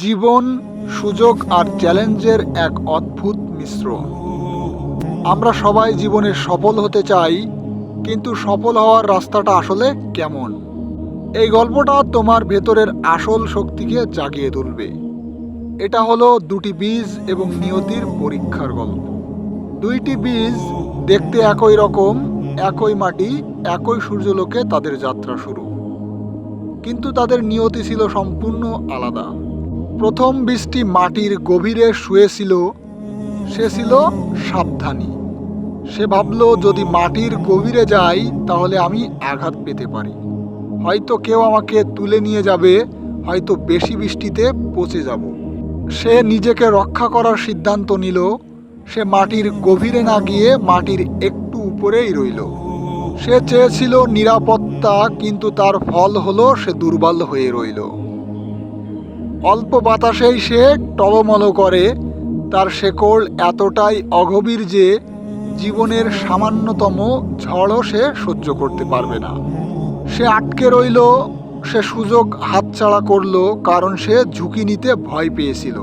জীবন, সুযোগ আর চ্যালেঞ্জের এক অদ্ভুত মিশ্রণ। আমরা সবাই জীবনে সফল হতে চাই, কিন্তু সফল হওয়ার রাস্তাটা আসলে কেমন? এই গল্পটা তোমার ভেতরের আসল শক্তিকে জাগিয়ে তুলবে। এটা হলো দুটি বীজ এবং নিয়তির পরীক্ষার গল্প। দুইটি বীজ দেখতে একই রকম, একই মাটি, একই সূর্যলোকে তাদের যাত্রা শুরু। কিন্তু তাদের নিয়তি ছিল সম্পূর্ণ আলাদা। প্রথম বৃষ্টি মাটির গভীরে শুয়েছিল, সে ছিল সাবধানী। সে ভাবলো, যদি মাটির গভীরে যাই, তাহলে আমি আঘাত পেতে পারি। হয়তো কেউ আমাকে তুলে নিয়ে যাবে, হয়তো বেশি বৃষ্টিতে পচে যাব। সে নিজেকে রক্ষা করার সিদ্ধান্ত নিল। সে মাটির গভীরে না গিয়ে মাটির একটু উপরেই রইল। সে চেয়েছিল নিরাপত্তা, কিন্তু তার ফল হলো সে দুর্বল হয়ে রইল। অল্প বাতাসেই সে টলমল করে, তার শেকড় এতটাই অগভীর যে জীবনের সামান্যতম ঝড়ও সে সহ্য করতে পারবে না। সে আটকে রইল, সে সুযোগ হাতছাড়া করল, কারণ সে ঝুঁকি নিতে ভয় পেয়েছিল।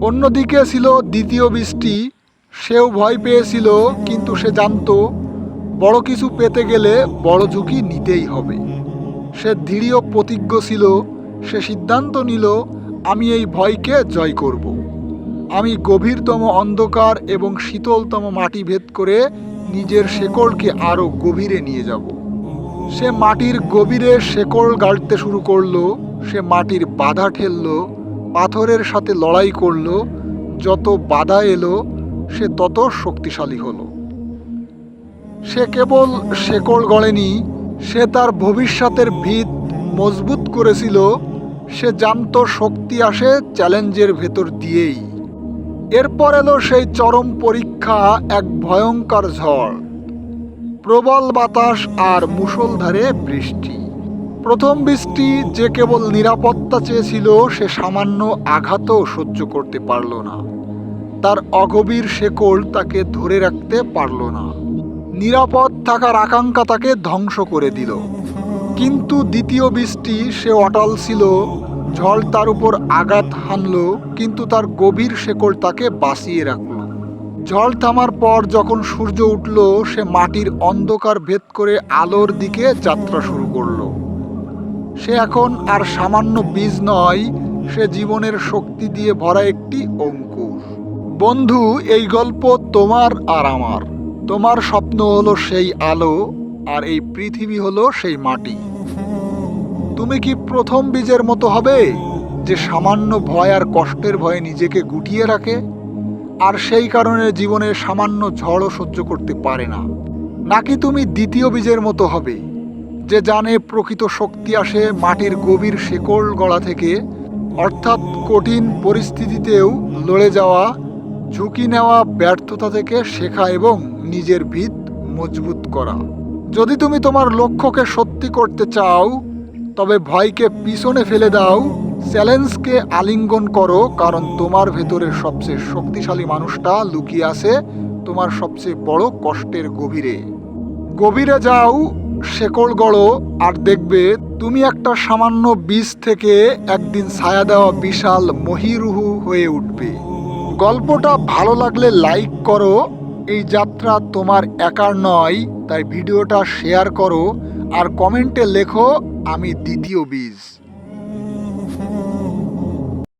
অন্যদিকে ছিল দ্বিতীয় বৃষ্টি, সেও ভয় পেয়েছিল, কিন্তু সে জানতো বড় কিছু পেতে গেলে বড় ঝুঁকি নিতেই হবে। সে দৃঢ় প্রতিজ্ঞ ছিল সে সিদ্ধান্ত নিল, আমি এই ভয়কে জয় করব। আমি গভীরতম অন্ধকার এবং শীতলতম মাটি ভেদ করে নিজের শেকড়কে আরও গভীরে নিয়ে যাব। সে মাটির গভীরে শেকড় গাড়তে শুরু করল, সে মাটির বাধা ঠেললো, পাথরের সাথে লড়াই করল, যত বাধা এলো, সে তত শক্তিশালী হলো। সে কেবল শেকড় গড়েনি, সে তার ভবিষ্যতের ভিত মজবুত করেছিল সে জানতো শক্তি আসে চ্যালেঞ্জের ভেতর দিয়েই। এরপর এলো সেই চরম পরীক্ষা, এক ভয়ঙ্কর ঝড়। প্রবল বাতাস আর মুষলধারে বৃষ্টি। প্রথম বৃষ্টি যে কেবল নিরাপত্তা চেয়েছিল, সে সামান্য আঘাতও সহ্য করতে পারল না। তার অগভীর শেকড় তাকে ধরে রাখতে পারল না। নিরাপদ থাকার আকাঙ্ক্ষা তাকে ধ্বংস করে দিল। কিন্তু দ্বিতীয় বৃষ্টি সে অটল ছিল, ঝড় তার উপর আঘাত হানল, কিন্তু তার গভীর শেকড় তাকে বাঁচিয়ে রাখল। ঝড় থামার পর যখন সূর্য উঠল, সে মাটির অন্ধকার ভেদ করে আলোর দিকে যাত্রা শুরু করল। সে এখন আর সামান্য বীজ নয়, সে জীবনের শক্তি দিয়ে ভরা একটি অঙ্কুর। বন্ধু, এই গল্প তোমার আর আমার। তোমার স্বপ্ন হলো সেই আলো, আর এই পৃথিবী হলো সেই মাটি। তুমি কি প্রথম বীজের মতো হবে, যে সামান্য ভয় আর কষ্টের ভয়ে নিজেকে গুটিয়ে রাখে? আর সেই কারণে জীবনে সামান্য ঝড়ও সহ্য করতে পারে না। নাকি তুমি দ্বিতীয় বীজের মতো হবে, যে জানে প্রকৃত শক্তি আসে মাটির গভীর শেকড় গড়া থেকে, অর্থাৎ কঠিন পরিস্থিতিতেও লড়ে যাওয়া, ঝুঁকি নেওয়া, ব্যর্থতা থেকে শেখা এবং নিজের ভিত মজবুত করা। যদি তুমি তোমার লক্ষ্যকে সত্যি করতে চাও তবে ভয়কে পিছনে ফেলে দাও। চ্যালেঞ্জকে আলিঙ্গন করো, কারণ তোমার ভেতরের সবচেয়ে শক্তিশালী মানুষটা লুকিয়ে আছে তোমার সবচেয়ে বড় কষ্টের গভীরে। গভীরে যাও, শেকড় গড়ো, আর দেখবে তুমি একটা সামান্য বীজ থেকে একদিন ছায়া দেওয়া বিশাল মহিরুহু হয়ে উঠবে। গল্পটা ভালো লাগলে লাইক করো, এই যাত্রা তোমার একার নয়, তাই ভিডিওটা শেয়ার করো, আর কমেন্টে লেখো আমি দ্বিতীয় বীজ।